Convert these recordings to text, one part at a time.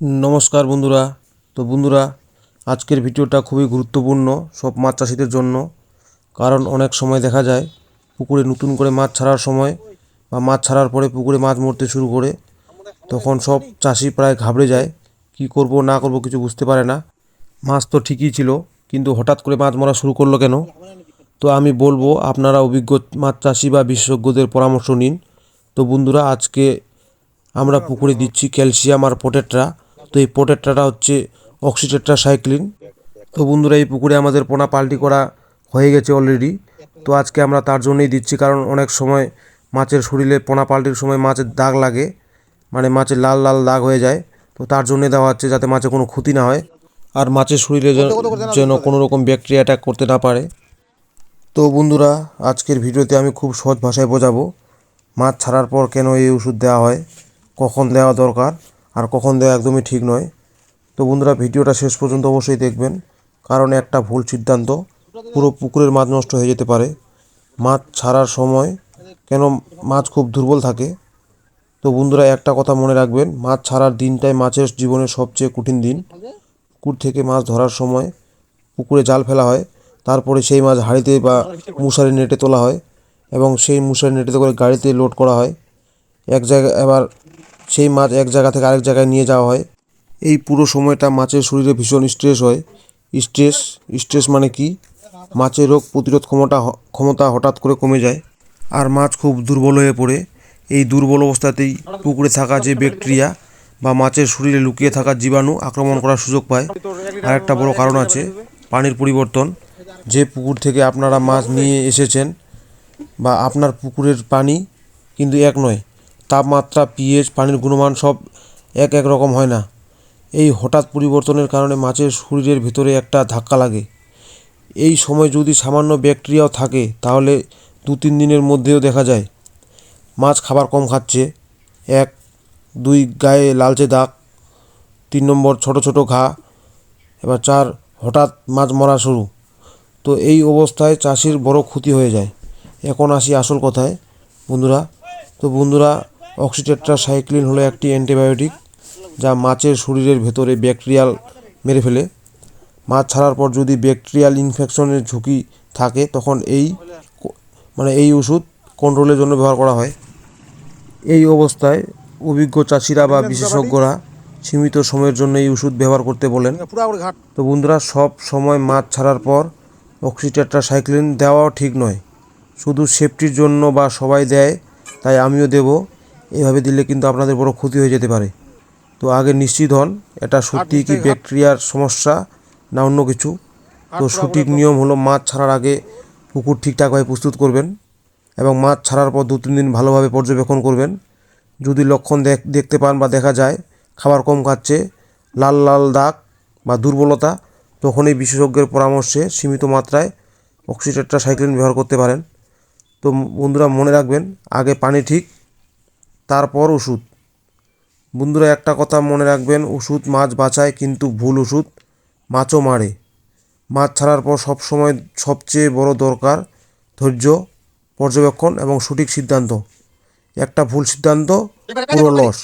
নমস্কার বন্ধুরা। তো বন্ধুরা, আজকের ভিডিওটা খুবই গুরুত্বপূর্ণ সব মাছ চাষিদের জন্য, কারণ অনেক সময় দেখা যায় পুকুরে নতুন করে মাছ ছাড়ার সময় বা মাছ ছাড়ার পরে পুকুরে মাছ মরতে শুরু করে, তখন সব চাষি প্রায় ঘাবড়ে যায়, কি করব না করব কিছু বুঝতে পারে না। মাছ তো ঠিকই ছিল, কিন্তু হঠাৎ করে মাছ মরা শুরু করল কেন? তো আমি বলব, আপনারা অভিজ্ঞ মাছ চাষি বা বিশেষজ্ঞদের পরামর্শ নিন। তো বন্ধুরা, আজকে আমরা পুকুরে দিচ্ছি ক্যালসিয়াম আর পটেট্রা। তো এই পটেট্রাটা হচ্ছে অক্সিটেট্রা সাইক্লিন। তো বন্ধুরা, এই পুকুরে আমাদের পোনা পাল্টি করা হয়ে গেছে অলরেডি তো আজকে আমরা তার জন্যই দিচ্ছি, কারণ অনেক সময় মাছের শরীরে পোনা পাল্টির সময় মাছের দাগ লাগে মানে মাছের লাল লাল দাগ হয়ে যায়। তো তার জন্যে দেওয়া হচ্ছে যাতে মাছের কোনো ক্ষতি না হয়, আর মাছের শরীরে যেন- যেন কোনো রকম ব্যাকটেরিয়া অ্যাটাক করতে না পারে। তো বন্ধুরা, আজকের ভিডিওতে আমি খুব সহজ ভাষায় বোঝাবো, মাছ ছাড়ার পর কেন এই ওষুধ দেওয়া হয়, কখন দেওয়া দরকার আর কখন দেওয়া একদমই ঠিক নয়। তো বন্ধুরা, ভিডিওটা শেষ পর্যন্ত অবশ্যই দেখবেন, কারণ একটা ভুল সিদ্ধান্ত পুরো পুকুরের মাছ নষ্ট হয়ে যেতে পারে। মাছ ছাড়ার সময় কেন মাছ খুব দুর্বল থাকে? তো বন্ধুরা, একটা কথা মনে রাখবেন, মাছ ছাড়ার দিনটাই মাছের জীবনের সবচেয়ে কঠিন দিন। পুকুর থেকে মাছ ধরার সময় পুকুরে জাল ফেলা হয়, তারপরে সেই মাছ হাঁড়িতে বা মশারি নেটে তোলা হয় এবং সেই মশারি নেটেতে করে গাড়িতে লোড করা হয়। এক জায়গায় এবার সেই মাছ এক জায়গা থেকে আরেক জায়গায় নিয়ে যাওয়া হয়। এই পুরো সময়টা মাছের শরীরে ভীষণ স্ট্রেস হয়। স্ট্রেস স্ট্রেস মানে কি? মাছের রোগ প্রতিরোধ ক্ষমতা ক্ষমতা হঠাৎ করে কমে যায় আর মাছ খুব দুর্বল হয়ে পড়ে। এই দুর্বল অবস্থাতেই পুকুরে থাকা যে ব্যাকটেরিয়া বা মাছের শরীরে লুকিয়ে থাকা জীবাণু আক্রমণ করার সুযোগ পায়। আর একটা বড় কারণ আছে, পানির পরিবর্তন। যে পুকুর থেকে আপনারা মাছ নিয়ে এসেছেন বা আপনার পুকুরের পানি কিন্তু এক নয় তাপমাত্রা পিএইচ পানির গুণমান সব এক এক রকম হয় না। এই হঠাৎ পরিবর্তনের কারণে মাছের শরীরের ভিতরে একটা ধাক্কা লাগে। এই সময় যদি সামান্য ব্যাকটেরিয়াও থাকে, তাহলে দু তিন দিনের মধ্যেও দেখা যায়। মাছ খাবার কম খাচ্ছে। এক, দুই, গায়ে লালচে দাগ। তিন নম্বর, ছোট ছোট ঘা। এবার চার, হঠাৎ মাছ মরা শুরু। তো এই অবস্থায় চাষির বড় ক্ষতি হয়ে যায়। এখন আসি আসল কথায়। বন্ধুরা, তো বন্ধুরা অক্সিটেট্রা সাইক্লিন হলো একটি অ্যান্টিবায়োটিক যা মাছের শরীরের ভেতরে ব্যাকটেরিয়াল মেরে ফেলে। মাছ ছাড়ার পর যদি ব্যাকটেরিয়াল ইনফেকশনের ঝুঁকি থাকে, তখন এই মানে এই ওষুধ কন্ট্রোলের জন্য ব্যবহার করা হয়। এই অবস্থায় অভিজ্ঞ চাষিরা বা বিশেষজ্ঞরা সীমিত সময়ের জন্য এই ওষুধ ব্যবহার করতে বলেন। তো বন্ধুরা, সব সময় মাছ ছাড়ার পর অক্সিটেট্রাসাইক্লিন দেওয়াও ঠিক নয়। শুধু সেফটির জন্য বা সবাই দেয়, তাই আমিও দেব। এভাবে দিলে কিন্তু আপনাদের বড় ক্ষতি হয়ে যেতে পারে। তো আগে নিশ্চিত হন, এটা সত্যি কি ব্যাকটেরিয়ার সমস্যা না অন্য কিছু। তো সঠিক নিয়ম হলো মাছ ছাড়ার আগে পুকুর ঠিকঠাকভাবে প্রস্তুত করবেন এবং মাছ ছাড়ার পর দু তিন দিন ভালোভাবে পর্যবেক্ষণ করবেন। যদি লক্ষণ দেখ, দেখতে পান বা দেখা যায়, খাবার কম খাচ্ছে, লাল লাল দাগ বা দুর্বলতা, তখনই বিশেষজ্ঞের পরামর্শে সীমিত মাত্রায় অক্সিটেট্রাসাইক্লিন ব্যবহার করতে পারেন। তো বন্ধুরা মনে রাখবেন, আগে পানি ঠিক তারপর ওষুধ। বন্ধুরা, একটা কথা মনে রাখবেন, ওষুধ মাছ বাঁচায় কিন্তু ভুল ওষুধ, মাছও মারে। মাছ ছাড়ার পর সবসময় সবচেয়ে বড় দরকার ধৈর্য, পর্যবেক্ষণ এবং সঠিক সিদ্ধান্ত। একটা ভুল সিদ্ধান্ত, পুরো লস।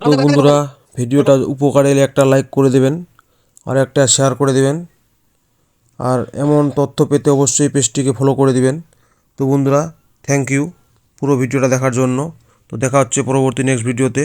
তো বন্ধুরা, ভিডিওটা উপকার এলে একটা লাইক করে দেবেন, আর একটা শেয়ার করে দেবেন। আর এমন তথ্য পেতে অবশ্যই পেজটিকে ফলো করে দিবেন। তো বন্ধুরা, থ্যাংক ইউ পুরো ভিডিওটা দেখার জন্য। তো দেখা হচ্ছে পরবর্তী নেক্সট ভিডিওতে